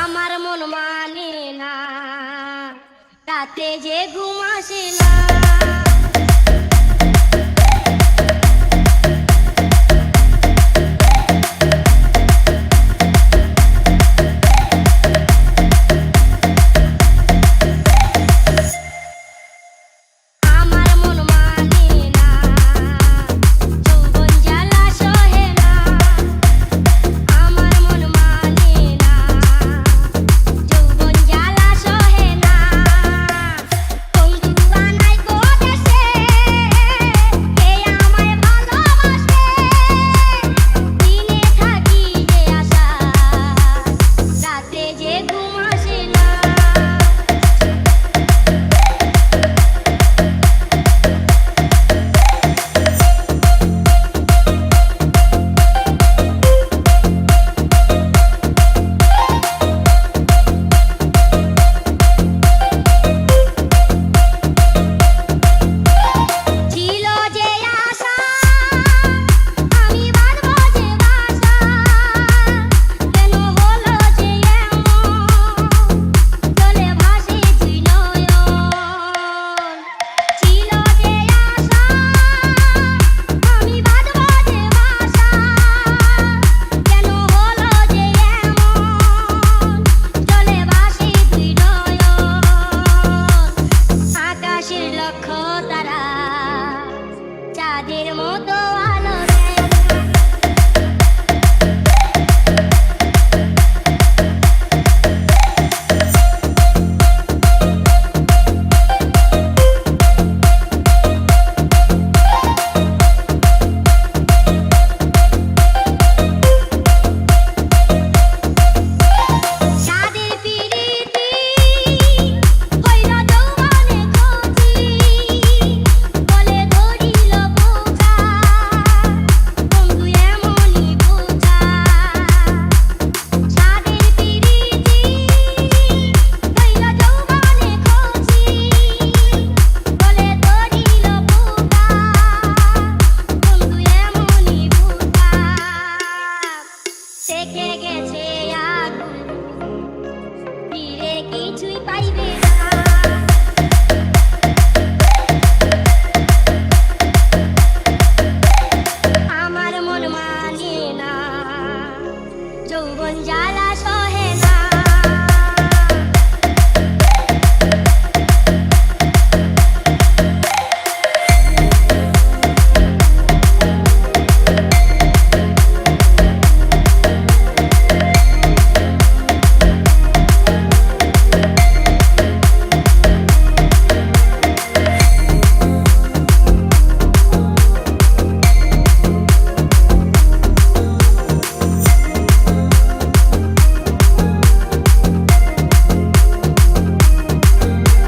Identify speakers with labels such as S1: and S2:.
S1: আমার মন মানে না তাতে যে ঘুমাসে না। চাঁদের মতো কিছুই পাইবে